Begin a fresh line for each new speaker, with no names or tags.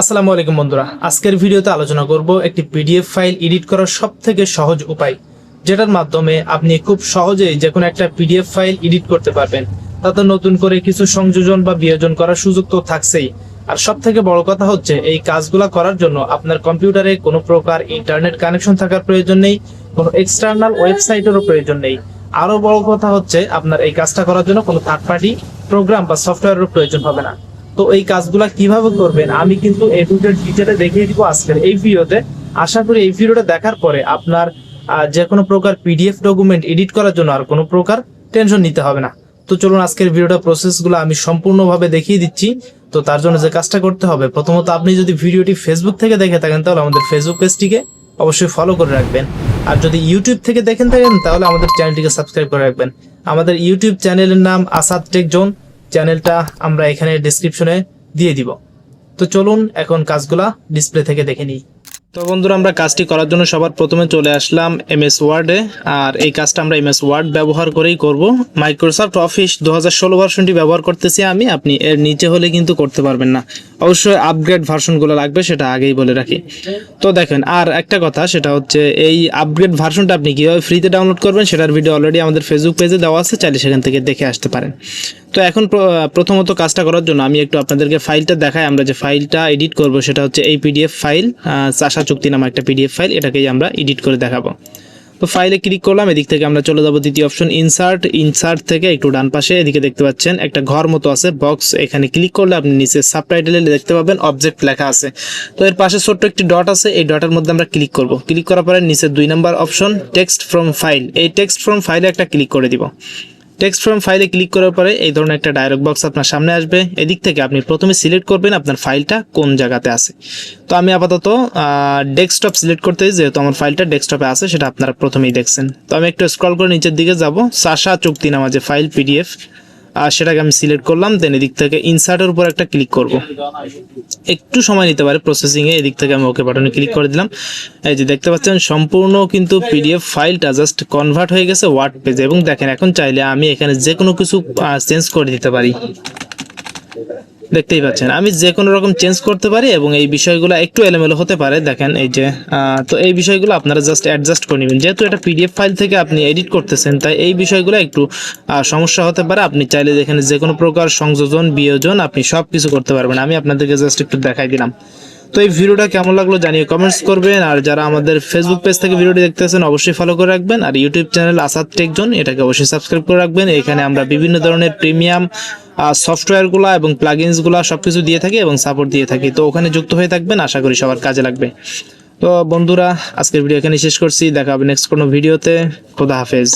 আসসালামু আলাইকুম বন্ধুরা। আজকের ভিডিওতে আলোচনা করব একটি পিডিএফ ফাইল এডিট করার সব থেকে সহজ উপায়, যেটার মাধ্যমে আপনি খুব সহজেই যে কোনো একটা পিডিএফ ফাইল এডিট করতে পারবেন। তাতে নতুন করে কিছু সংযোজন বা বিয়োজন করার সুযোগ তো থাকছেই। আর সব থেকে বড় কথা হচ্ছে, এই কাজগুলা করার জন্য আপনার কম্পিউটারে কোনো প্রকার ইন্টারনেট কানেকশন থাকার প্রয়োজন নেই, কোনো এক্সটার্নাল ওয়েবসাইটেরও প্রয়োজন নেই। আরও বড় কথা হচ্ছে, আপনার এই কাজটা করার জন্য কোনো থার্ড পার্টি প্রোগ্রাম বা সফটওয়্যারেরও প্রয়োজন হবে না। তো এই কাজগুলা কীভাবে করবেন? আমি কিন্তু এ টু দেখিয়ে দিব আজকের এই ভিডিওতে। আশা করি এই ভিডিওটা দেখার পরে আপনার যে কোনো প্রকার পিডিএফ ডকুমেন্ট এডিট করার জন্য আর কোনো প্রকার টেনশন নিতে হবে না। তো চলুন আজকের ভিডিওটা প্রসেসগুলো আমি সম্পূর্ণভাবে দেখিয়ে দিচ্ছি। তো তার জন্য যে কাজটা করতে হবে, প্রথমত আপনি যদি ভিডিওটি ফেসবুক থেকে দেখে থাকেন, তাহলে আমাদের ফেসবুক পেজটিকে অবশ্যই ফলো করে রাখবেন। আর যদি ইউটিউব থেকে দেখেন থাকেন, তাহলে আমাদের চ্যানেলটিকে সাবস্ক্রাইব করে রাখবেন। আমাদের ইউটিউব চ্যানেলের নাম আসাদ টেক জোন চ্যানেলটা আমরা এখানে ডিসক্রিপশনে দিয়ে দিব। তো চলুন এখন কাজগুলা ডিসপ্লে থেকে দেখে নিই। তো বন্ধুরা, আমরা কাজটি করার জন্য সবার প্রথমে চলে আসলাম এম এস ওয়ার্ডে আর এই কাজটা আমরা এম এস ওয়ার্ড ব্যবহার করেই করব। মাইক্রোসফট অফিস দু হাজার ষোলো ভার্সনটি ব্যবহার করতেছি আমি, আপনি এর নিচে হলে কিন্তু করতে পারবেন না। অবশ্যই আপগ্রেড ভার্সনগুলো লাগবে, সেটা আগেই বলে রাখি। তো দেখেন, আর একটা কথা, সেটা হচ্ছে এই আপগ্রেড ভার্সনটা আপনি কীভাবে ফ্রিতে ডাউনলোড করবেন, সেটার ভিডিও অলরেডি আমাদের ফেসবুক পেজে দেওয়া আছে, চাইলে সেখান থেকে দেখে আসতে পারেন। তো এখন প্রথমত কাজটা করার জন্য আমি একটু আপনাদেরকে ফাইলটা দেখাই, আমরা যে ফাইলটা এডিট করব, সেটা হচ্ছে এই পিডিএফ ফাইল চাষা চুক্তি নামে একটা পিডিএফ ফাইল এটাকেই আমরা এডিট করে দেখাবো। তো ফাইলে ক্লিক করলাম, এদিক থেকে আমরা চলে যাব দ্বিতীয় অপশন ইনসার্ট ইনসার্ট থেকে একটু ডান পাশে এদিকে দেখতে পাচ্ছেন, একটা ঘর মতো আছে বক্স এখানে ক্লিক করলে আপনি নিচে সাবটাইটেলে দেখতে পাবেন অবজেক্ট লেখা আছে। তো এর পাশে ছোট্ট একটি ডট আছে, এই ডটের মধ্যে আমরা ক্লিক করব। ক্লিক করার পরে নিচে দুই number option text from file এই টেক্সট ফ্রম ফাইলে একটা ক্লিক করে দিব। টেক্সট ফ্রম ফাইলে ক্লিক করার পরে এই ধরনের একটা ডায়লগ বক্স আপনার সামনে আসবে। এদিক থেকে আপনি প্রথমে সিলেক্ট করবেন আপনার ফাইলটা কোন জায়গাতে আছে। তো আমি আপাতত ডেস্কটপ সিলেক্ট করতে যেহেতু আমার ফাইলটা ডেস্কটপে আছে, সেটা আপনারা প্রথমেই দেখছেন। তো আমি একটু স্ক্রল করে নিচের দিকে যাব। সাশা চুক্তি নামা যে ফাইল পিডিএফ আর সেটাকে আমি সিলেক্ট করলাম দেন এদিক থেকে ইনসার্টের উপর একটা ক্লিক করব। একটু সময় নিতে পারে প্রসেসিংয়ে এদিক থেকে আমি ওকে বাটনে ক্লিক করে দিলাম। এই যে দেখতে পাচ্ছেন, সম্পূর্ণ কিন্তু পিডিএফ ফাইলটা জাস্ট কনভার্ট হয়ে গেছে ওয়ার্ড পেজে এবং দেখেন, এখন চাইলে আমি এখানে যে কোনো কিছু চেঞ্জ করে দিতে পারি। দেখতেই পাচ্ছেন। আমি যে কোনো রকম চেঞ্জ করতে পারি এবং এই বিষয়গুলো একটু এলোমেলো হতে পারে। দেখেন এই যে তো এই বিষয়গুলো আপনারা জাস্ট অ্যাডজাস্ট করে নেবেন। যেহেতু এটা পিডিএফ ফাইল থেকে আপনি এডিট করতেছেন, তাই এই বিষয়গুলো একটু সমস্যা হতে পারে। আপনি চাইলে এখানে যে কোনো প্রকার সংযোজন, বিয়োজন আপনি সব কিছু করতে পারবেন। আমি আপনাদেরকে জাস্ট একটু দেখাই দিলাম। তো এই ভিডিওটা কেমন লাগল জানিয়ে কমেন্টস করবেন। আর যারা আমাদের ফেসবুক পেজ থেকে ভিডিওটি দেখতেছেন, অবশ্যই ফলো করে রাখবেন। আর YouTube channel Asad tech zone এটাকে অবশ্যই সাবস্ক্রাইব করে রাখবেন। এখানে আমরা বিভিন্ন ধরনের প্রিমিয়াম সফটওয়্যারগুলো এবং প্লাগইনসগুলো সবকিছু দিয়ে থাকি এবং সাপোর্ট দিয়ে থাকি। তো ওখানে যুক্ত হয়ে থাকবেন, আশা করি সবার কাজে লাগবে। তো বন্ধুরা, আজকের ভিডিও এখানে শেষ করছি। দেখা হবে নেক্সট কোনো ভিডিওতে খোদা হাফেজ।